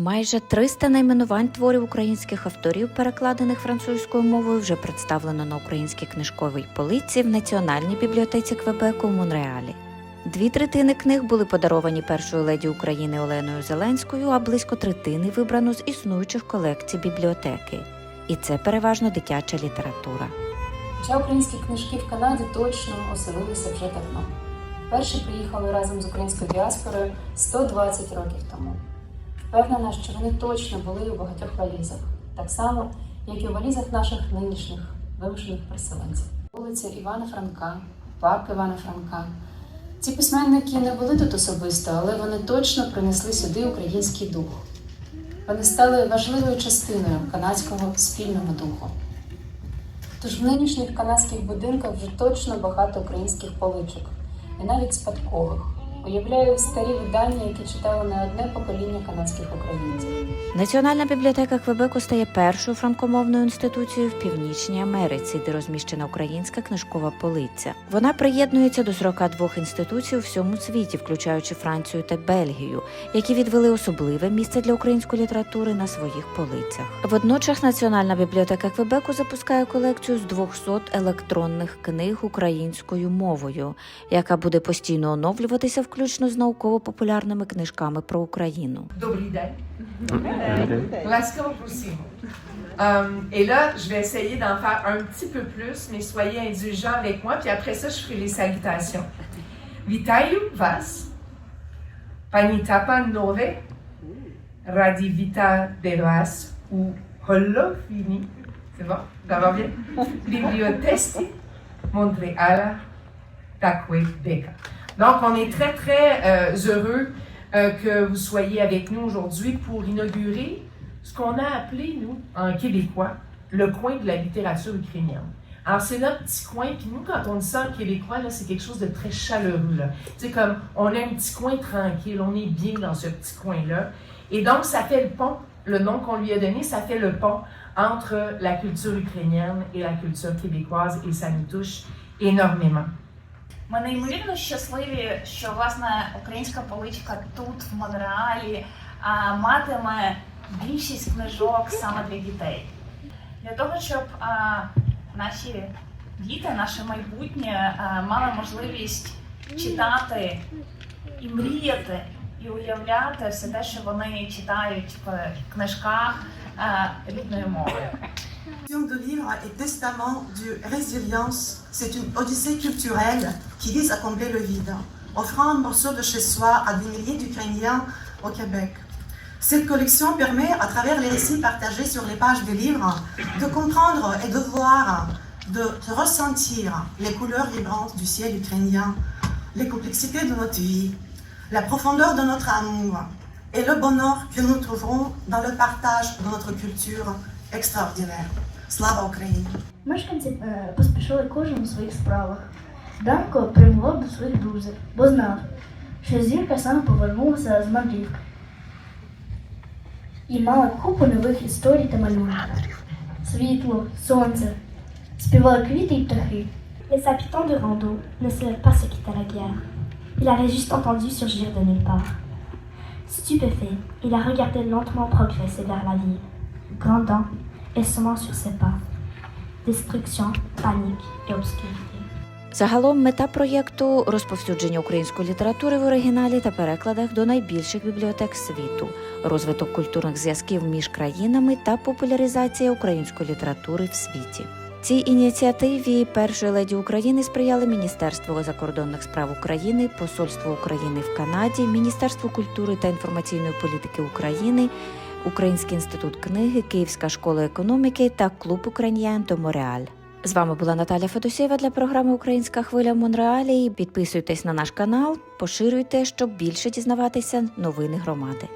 Майже 300 найменувань творів українських авторів, перекладених французькою мовою, вже представлено на українській книжковій полиці в Національній бібліотеці Квебеку в Монреалі. Дві третини книг були подаровані першою леді України Оленою Зеленською, а близько третини вибрано з існуючих колекцій бібліотеки. І це переважно дитяча література. Хоча українські книжки в Канаді точно оселилися вже давно. Перші приїхали разом з українською діаспорою 120 років тому. Впевнена, що вони точно були у багатьох валізах, так само, як і у валізах наших нинішніх вимушених переселенців. Вулиця Івана Франка, парк Івана Франка. Ці письменники не були тут особисто, але вони точно принесли сюди український дух. Вони стали важливою частиною канадського спільного духу. Тож в нинішніх канадських будинках вже точно багато українських поличок, і навіть спадкових. Уявляю старі видання, які читали не одне покоління канадських українців. Національна бібліотека Квебеку стає першою франкомовною інституцією в Північній Америці, де розміщена українська книжкова полиця. Вона приєднується до 42 інституцій у всьому світі, включаючи Францію та Бельгію, які відвели особливе місце для української літератури на своїх полицях. Водночас Національна бібліотека Квебеку запускає колекцію з 200 електронних книг українською мовою, яка буде постійно оновлюватися, включно з науково-популярними книжками про Україну. Добрий день. Ласкаво просимо. Euh, et là, je vais essayer d'en faire un petit peu plus, mais soyez indulgents avec moi, puis après ça, je ferai les salutations. Witayu was, panitapa nove, radivita de vas ou holofini, c'est bon, ça va bien? Bibliotesti, Montreal, Takwe Beka. Donc, on est très, très euh, heureux euh, que vous soyez avec nous aujourd'hui pour inaugurer ce qu'on a appelé, nous, en québécois, le coin de la littérature ukrainienne. Alors, c'est notre petit coin, puis nous, quand on dit ça en québécois, là, c'est quelque chose de très chaleureux, sais, comme, on a un petit coin tranquille, on est bien dans ce petit coin-là. Et donc, ça fait le pont, le nom qu'on lui a donné, ça fait le pont entre la culture ukrainienne et la culture québécoise, et ça nous touche énormément. Ми неймовірно щасливі, що власне українська поличка тут, в Монреалі, матиме більшість книжок саме для дітей. Для того, щоб а, наші діти, наше майбутнє а, мали можливість читати і мріяти, і уявляти все те, що вони читають в книжках а, рідною мовою. De livre est Testament du Résilience. C'est une odyssée culturelle qui vise à combler le vide, offrant un morceau de chez soi à des milliers d'Ukrainiens au Québec. Cette collection permet, à travers les récits partagés sur les pages des livres, de comprendre et de voir, de ressentir les couleurs vibrantes du ciel ukrainien, les complexités de notre vie, la profondeur de notre amour et le bonheur que nous trouverons dans le partage de notre culture extraordinaire. Slava Ukraini! Мешканці е, поспішили кожен у своїх справах. Данко прямував до своїх друзів, бо знав, що зірка саме повернулася з мандрівки. І мала купу нових історій та малюнків. Світло, сонце, співали квіти й птахи. Les habitants de Rando ne savaient pas ce qu'était la guerre. Il avait juste entendu surgir de nulle part. Stupéfait, il a regardé lentement progresser vers la ville, Grandant et semant sur ses pas. Destruction, panique et obscurité. Загалом мета проєкту розповсюдження української літератури в оригіналі та перекладах до найбільших бібліотек світу, розвиток культурних зв'язків між країнами та популяризація української літератури в світі. Цій ініціативі першої леді України сприяли Міністерство закордонних справ України, Посольство України в Канаді, Міністерство культури та інформаційної політики України, Український інститут книги, Київська школа економіки та клуб Україніянто Мореаль. З вами була Наталя Федосєва для програми Українська хвиля в Монреалі. Підписуйтесь на наш канал, поширюйте, щоб більше дізнаватися новини громади.